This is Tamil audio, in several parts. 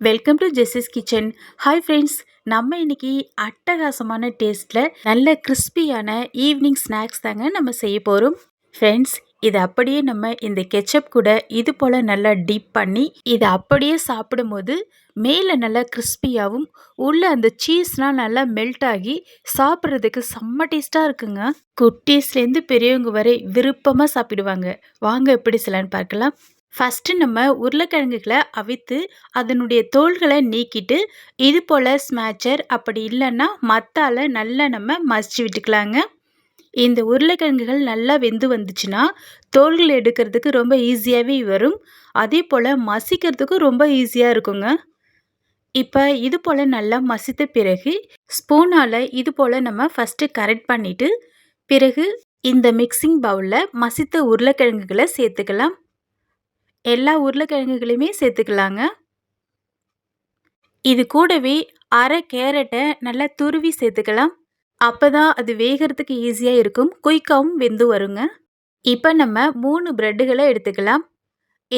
Welcome to Jessie's kitchen hi friends நம்ம இன்னைக்கு அட்டகாசமான டேஸ்ட்டில் நல்ல கிறிஸ்பியான ஈவினிங் ஸ்நாக்ஸ் தாங்க நம்ம செய்ய போகிறோம் ஃப்ரெண்ட்ஸ் இது அப்படியே நம்ம இந்த கெச்சப் கூட இது போல் நல்லா டீப் பண்ணி இதை அப்படியே சாப்பிடும்போது மேலே நல்லா கிறிஸ்பியாகவும் உள்ளே அந்த சீஸ்லாம் நல்லா மெல்ட் ஆகி சாப்பிட்றதுக்கு செம்ம டேஸ்ட்டாக இருக்குங்க. குட்டீஸ்லேருந்து பெரியவங்க வரை விருப்பமாக சாப்பிடுவாங்க. வாங்க எப்படி சிலன்னு பார்க்கலாம். ஃபஸ்ட்டு நம்ம உருளைக்கிழங்குகளை அவித்து அதனுடைய தோல்களை நீக்கிட்டு இது போல் ஸ்மேச்சர் அப்படி இல்லைன்னா மத்தால் நல்லா நம்ம மசிச்சு விட்டுக்கலாங்க. இந்த உருளைக்கிழங்குகள் நல்லா வெந்து வந்துச்சுன்னா தோல்கள் எடுக்கிறதுக்கு ரொம்ப ஈஸியாகவே வரும். அதே போல் மசிக்கிறதுக்கும் ரொம்ப ஈஸியாக இருக்குங்க. இப்போ இது போல் நல்லா மசித்த பிறகு ஸ்பூனால் இது போல் நம்ம ஃபஸ்ட்டு கரெக்ட் பண்ணிவிட்டு பிறகு இந்த மிக்சிங் பவுலில் மசித்த உருளைக்கிழங்குகளை சேர்த்துக்கலாம். எல்லா உருளைக்கிழங்குகளையுமே சேர்த்துக்கலாங்க. இது கூடவே அரை கேரட்டை நல்லா துருவி சேர்த்துக்கலாம். அப்போ தான் அது வேகிறதுக்கு ஈஸியாக இருக்கும். குயிக்காகவும் வெந்து வருங்க. இப்போ நம்ம மூணு ப்ரெட்டுகளை எடுத்துக்கலாம்.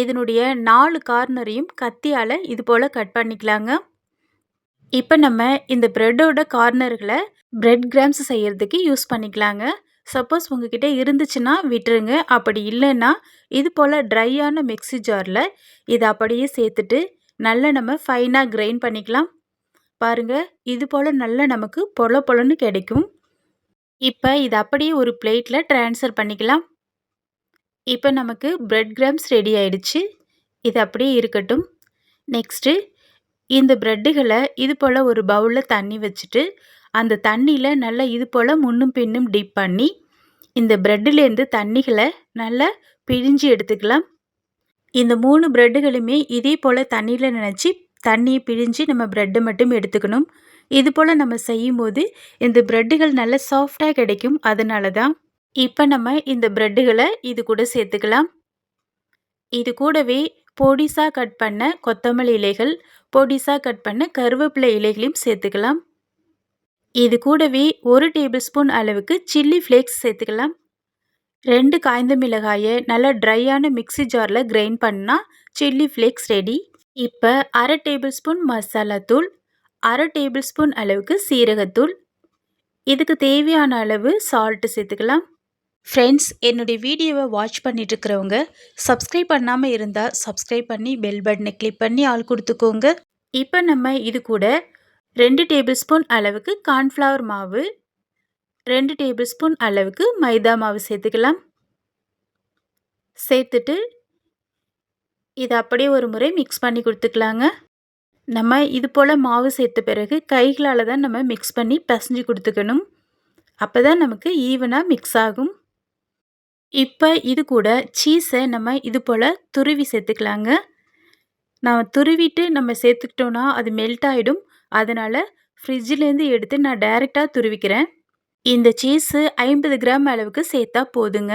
இதனுடைய நாலு கார்னரையும் கத்தியால் இது போல் கட் பண்ணிக்கலாங்க. இப்போ நம்ம இந்த ப்ரெட்டோட கார்னர்களை ப்ரெட் கிராம்ஸ் செய்கிறதுக்கு யூஸ் பண்ணிக்கலாங்க. சப்போஸ் உங்ககிட்ட இருந்துச்சுன்னா விட்டுருங்க. அப்படி இல்லைன்னா இது போல் ட்ரையான மிக்ஸி ஜாரில் இதை அப்படியே சேர்த்துட்டு நல்லா நம்ம ஃபைனாக கிரைண்ட் பண்ணிக்கலாம். பாருங்கள் இது போல் நல்லா நமக்கு பொல பொலன்னு கிடைக்கும். இப்போ இது அப்படியே ஒரு பிளேட்டில் ட்ரான்ஸ்ஃபர் பண்ணிக்கலாம். இப்போ நமக்கு பிரெட் கிராம்ஸ் ரெடி ஆயிடுச்சு. இது அப்படியே இருக்கட்டும். நெக்ஸ்ட்டு இந்த ப்ரெட்டுகளை இது போல் ஒரு பவுலில் தண்ணி வச்சுட்டு அந்த தண்ணியில் நல்லா இது போல் முன்னும் பின்னும் டிப் பண்ணி இந்த ப்ரெட்டுலேருந்து தண்ணிகளை நல்லா பிழிஞ்சு எடுத்துக்கலாம். இந்த மூணு ப்ரெட்டுகளுமே இதே போல் தண்ணியில் நினச்சி தண்ணியை பிழிஞ்சு நம்ம ப்ரெட்டை மட்டும் எடுத்துக்கணும். இது போல் நம்ம செய்யும்போது இந்த ப்ரெட்டுகள் நல்ல சாஃப்டாக கிடைக்கும் அதனால தான் இப்போ நம்ம இந்த ப்ரெட்டுகளை இது கூட சேர்த்துக்கலாம். இது கூடவே பொடிசாக கட் பண்ண கொத்தமல்லி இலைகள் பொடிசாக கட் பண்ண கருவேப்பிலை இலைகளையும் சேர்த்துக்கலாம். இது கூடவே ஒரு டேபிள் ஸ்பூன் அளவுக்கு சில்லி ஃப்ளேக்ஸ் சேர்த்துக்கலாம். ரெண்டு காய்ந்த மிளகாயை நல்லா ட்ரையான மிக்ஸி ஜாரில் கிரைண்ட் பண்ணால் சில்லி ஃப்ளேக்ஸ் ரெடி. இப்போ அரை டேபிள் ஸ்பூன் மசாலா தூள் அரை டேபிள் ஸ்பூன் அளவுக்கு சீரகத்தூள். இதுக்கு தேவையான அளவு சால்ட்டு சேர்த்துக்கலாம். ஃப்ரெண்ட்ஸ் என்னுடைய வீடியோவை வாட்ச் பண்ணிட்டு இருக்கிறவங்க சப்ஸ்கிரைப் பண்ணாமல் இருந்தால் சப்ஸ்கிரைப் பண்ணி பெல் பட்டனை கிளிக் பண்ணி ஆள் கொடுத்துக்கோங்க. இப்போ நம்ம இது கூட ரெண்டு டேபிள் ஸ்பூன் அளவுக்கு கார்ன்ஃப்ளவர் மாவு ரெண்டு டேபிள் ஸ்பூன் அளவுக்கு மைதா மாவு சேர்த்துக்கலாம். சேர்த்துட்டு இதை அப்படியே ஒரு முறை மிக்ஸ் பண்ணி கொடுத்துக்கலாங்க. நம்ம இது போல் மாவு சேர்த்த பிறகு கைகளால் தான் நம்ம மிக்ஸ் பண்ணி பசைஞ்சு கொடுத்துக்கணும். அப்போ தான் நமக்கு ஈவனாக மிக்ஸ் ஆகும். இப்போ இது கூட சீஸை நம்ம இது போல் துருவி சேர்த்துக்கலாங்க. நான் துருவிட்டு நம்ம சேர்த்துக்கிட்டோன்னா அது மெல்ட் ஆகிடும் அதனால் ஃப்ரிட்ஜிலேருந்து எடுத்து நான் டைரெக்டாக துருவிக்கிறேன். இந்த சீஸு ஐம்பது கிராம் அளவுக்கு சேர்த்தா போதுங்க.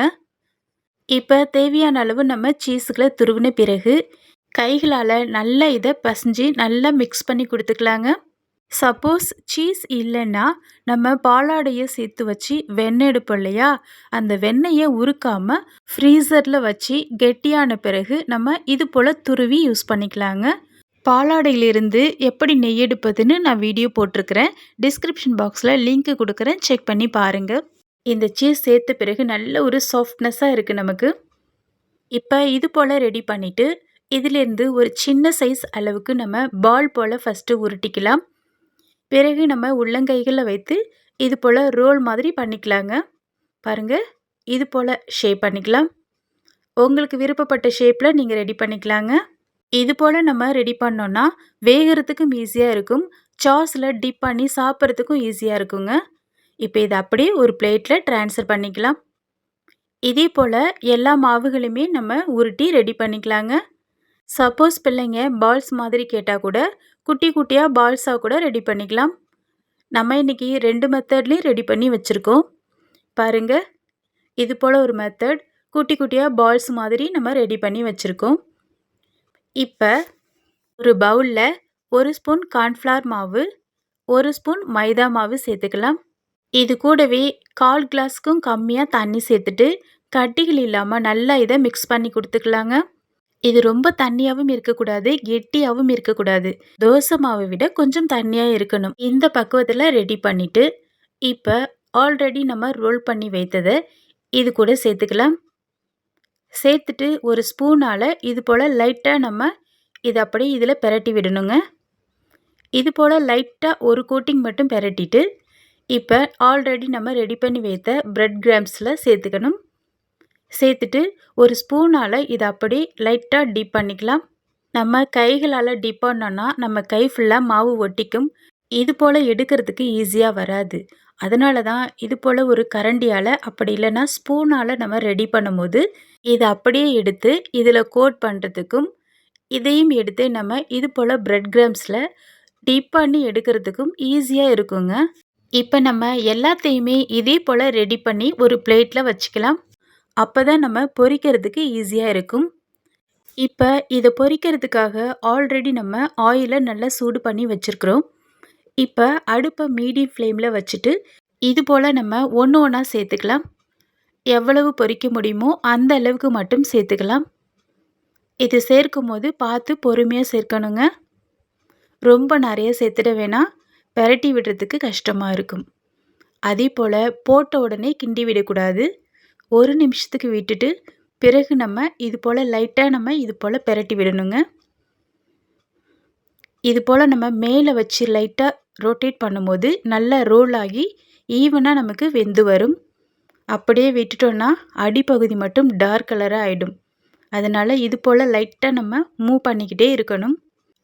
இப்போ தேவையான அளவு நம்ம சீஸுகளை துருவின பிறகு கைகளால் நல்லா இதை பசைஞ்சு நல்லா மிக்ஸ் பண்ணி கொடுத்துக்கலாங்க. சப்போஸ் சீஸ் இல்லைன்னா நம்ம பாலாடையை சேர்த்து வச்சு வெண்ணெய் எடுப்போம் இல்லையா? அந்த வெண்ணெயை உருக்காமல் ஃப்ரீசரில் வச்சு கெட்டியான பிறகு நம்ம இது போல் துருவி யூஸ் பண்ணிக்கலாங்க. பாலாடையிலிருந்து எப்படி நெய் எடுப்பதுன்னு நான் வீடியோ போட்டிருக்கிறேன். டிஸ்கிரிப்ஷன் பாக்ஸில் லிங்க் கொடுக்குறேன். செக் பண்ணி பாருங்கள் இந்த சீஸ் சேர்த்த பிறகு நல்ல ஒரு சாஃப்ட்னஸாக இருக்குது நமக்கு. இப்போ இது போல் ரெடி பண்ணிவிட்டு இதிலேருந்து ஒரு சின்ன சைஸ் அளவுக்கு நம்ம பால் போல் ஃபஸ்ட்டு உருட்டிக்கலாம். பிறகு நம்ம உள்ளங்கைகளில் வைத்து இது போல் ரோல் மாதிரி பண்ணிக்கலாங்க. பாருங்கள் இது போல் ஷேப் பண்ணிக்கலாம். உங்களுக்கு விருப்பப்பட்ட ஷேப்பில் நீங்கள் ரெடி பண்ணிக்கலாங்க. இது போல் நம்ம ரெடி பண்ணோன்னா வேகிறதுக்கும் ஈஸியாக இருக்கும். சாஸில் டிப் பண்ணி சாப்பிட்றதுக்கும் ஈஸியாக இருக்குங்க. இப்போ இதை அப்படியே ஒரு பிளேட்டில் ட்ரான்ஸ்ஃபர் பண்ணிக்கலாம். இதே போல் எல்லா மாவுகளையுமே நம்ம உருட்டி ரெடி பண்ணிக்கலாங்க. சப்போஸ் பிள்ளைங்க பால்ஸ் மாதிரி கேட்டால் கூட குட்டி குட்டியாக பால்ஸாக கூட ரெடி பண்ணிக்கலாம். நம்ம இன்றைக்கி ரெண்டு மெத்தட்லேயும் ரெடி பண்ணி வச்சுருக்கோம். பாருங்கள் இது போல் ஒரு மெத்தட் குட்டி குட்டியாக பால்ஸ் மாதிரி நம்ம ரெடி பண்ணி வச்சுருக்கோம். இப்போ ஒரு பவுலில் ஒரு ஸ்பூன் கார்ன்ஃப்ளவர் மாவு ஒரு ஸ்பூன் மைதா மாவு சேர்த்துக்கலாம். இது கூடவே கால் கிளாஸ்க்கும் கம்மியாக தண்ணி சேர்த்துட்டு கட்டிகள் இல்லாமல் நல்லா இதை மிக்ஸ் பண்ணி கொடுத்துக்கலாங்க. இது ரொம்ப தண்ணியாகவும் இருக்கக்கூடாது கெட்டியாகவும் இருக்கக்கூடாது. தோசை மாவை விட கொஞ்சம் தண்ணியாக இருக்கணும். இந்த பக்குவத்தில் ரெடி பண்ணிவிட்டு இப்போ ஆல்ரெடி நம்ம ரோல் பண்ணி வைத்ததை இது கூட சேர்த்துக்கலாம். சேர்த்துட்டு ஒரு ஸ்பூனால் இது போல் லைட்டாக நம்ம இதை அப்படியே இதில் பெரட்டி விடணுங்க. இது போல் லைட்டாக ஒரு கோட்டிங் மட்டும் பெரட்டிட்டு இப்போ ஆல்ரெடி நம்ம ரெடி பண்ணி வைத்த ப்ரெட் கிராம்ஸில் சேர்த்துக்கணும். சேர்த்துட்டு ஒரு ஸ்பூனால் இதை அப்படி லைட்டாக டிப் பண்ணிக்கலாம். நம்ம கைகளால் டிப் பண்ணோன்னா நம்ம கை ஃபுல்லாக மாவு ஒட்டிக்கும். இது போல் எடுக்கிறதுக்கு ஈஸியாக வராது. அதனால தான் இது போல் ஒரு கரண்டியால் அப்படி இல்லைன்னா ஸ்பூனால் நம்ம ரெடி பண்ணும்போது இதை அப்படியே எடுத்து இதில் கோட் பண்ணுறதுக்கும் இதையும் எடுத்து நம்ம இது போல் ப்ரெட் கிராம்ஸில் டிப் பண்ணி எடுக்கிறதுக்கும் ஈஸியாக இருக்குங்க. இப்போ நம்ம எல்லாத்தையுமே இதே போல் ரெடி பண்ணி ஒரு பிளேட்டில் வச்சுக்கலாம். அப்போ தான் நம்ம பொரிக்கிறதுக்கு ஈஸியாக இருக்கும். இப்போ இதை பொரிக்கிறதுக்காக ஆல்ரெடி நம்ம ஆயிலை நல்லா சூடு பண்ணி வச்சுருக்குறோம். இப்போ அடுப்பை மீடியம் ஃப்ளேமில் வச்சுட்டு இது போல் நம்ம ஒன்று ஒன்றா சேர்த்துக்கலாம். எவ்வளவு பொறிக்க முடியுமோ அந்த அளவுக்கு மட்டும் சேர்த்துக்கலாம். இது சேர்க்கும் போது பார்த்து பொறுமையாக சேர்க்கணுங்க. ரொம்ப நிறைய சேர்த்துட வேணாம் பெரட்டி விடுறதுக்கு கஷ்டமாக இருக்கும். அதே போல் போட்ட உடனே கிண்டி விடக்கூடாது. ஒரு நிமிஷத்துக்கு விட்டுட்டு பிறகு நம்ம இது போல் லைட்டாக நம்ம இது போல் பெரட்டி விடணுங்க. இது போல் நம்ம மேலே வச்சு லைட்டாக ரொட்டேட் பண்ணும்போது நல்லா ரோல் ஆகி ஈவனாக நமக்கு வெந்து வரும். அப்படியே விட்டுட்டோன்னா அடிப்பகுதி மட்டும் டார்க் கலராக ஆகிடும் அதனால் இது போல் லைட்டாக நம்ம மூவ் பண்ணிக்கிட்டே இருக்கணும்.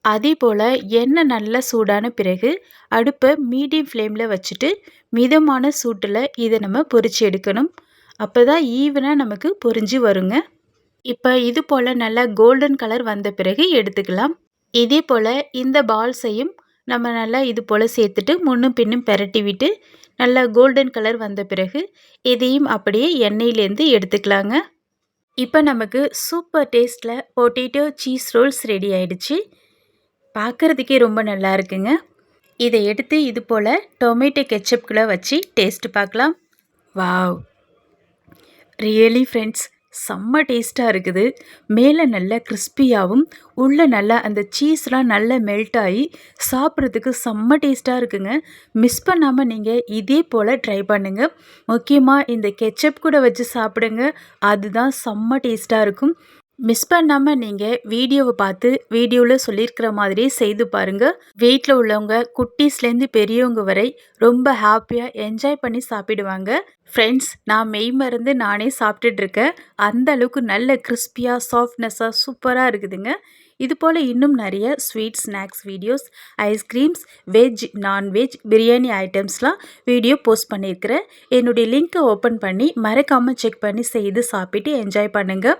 அதே போல் எண்ணெய் நல்லா சூடான பிறகு அடுப்பை மீடியம் ஃப்ளேமில் வச்சுட்டு மிதமான சூட்டில் இதை நம்ம பொரித்து எடுக்கணும். அப்போ தான் ஈவனாக நமக்கு பொரிஞ்சு வருங்க. இப்போ இது போல் நல்லா கோல்டன் கலர் வந்த பிறகு எடுத்துக்கலாம். இதே போல் இந்த பால்ஸையும் நம்ம நல்லா இது போல் சேர்த்துட்டு முன்னும் பின்னும் பெரட்டி விட்டு நல்லா கோல்டன் கலர் வந்த பிறகு இதையும் அப்படியே எண்ணெயிலேருந்து எடுத்துக்கலாங்க. இப்போ நமக்கு சூப்பர் டேஸ்ட்டில் பொட்டேட்டோ சீஸ் ரோல்ஸ் ரெடி ஆயிடுச்சு. பார்க்குறதுக்கே ரொம்ப நல்லா இருக்குங்க. இதை எடுத்து இது போல் டொமேட்டோ கெச்சப்குள்ளே வச்சு டேஸ்ட்டு பார்க்கலாம். வாவ்! ரியலி ஃப்ரெண்ட்ஸ் செம்ம டேஸ்ட்டாக இருக்குது. மேலே நல்ல கிறிஸ்பியாகவும் உள்ளே நல்லா அந்த சீஸ்லாம் நல்லா மெல்ட் ஆகி சாப்பிட்றதுக்கு செம்ம டேஸ்ட்டாக இருக்குங்க. மிஸ் பண்ணாமல் நீங்கள் இதே போல் ட்ரை பண்ணுங்கள் முக்கியமாக இந்த கெச்சப் கூட வச்சு சாப்பிடுங்க. அதுதான் செம்ம டேஸ்ட்டாக இருக்கும். மிஸ் பண்ணாமல் நீங்கள் வீடியோவை பார்த்து வீடியோவில் சொல்லியிருக்கிற மாதிரி செய்து பாருங்கள் வீட்டில் உள்ளவங்க குட்டீஸ்லேருந்து பெரியவங்க வரை ரொம்ப ஹாப்பியாக என்ஜாய் பண்ணி சாப்பிடுவாங்க. ஃப்ரெண்ட்ஸ் நான் மெய் மருந்து நானே சாப்பிட்டுட்ருக்கேன். அந்த அளவுக்கு நல்ல கிறிஸ்பியாக சாஃப்ட்னஸாக சூப்பராக இருக்குதுங்க. இது போல் இன்னும் நிறைய sweet snacks videos ice creams veg non veg biryani ஐட்டம்ஸ்லாம் வீடியோ போஸ்ட் பண்ணியிருக்கிறேன். என்னுடைய லிங்க்கை ஓப்பன் பண்ணி மறக்காமல் செக் பண்ணி செய்து சாப்பிட்டு என்ஜாய் பண்ணுங்கள்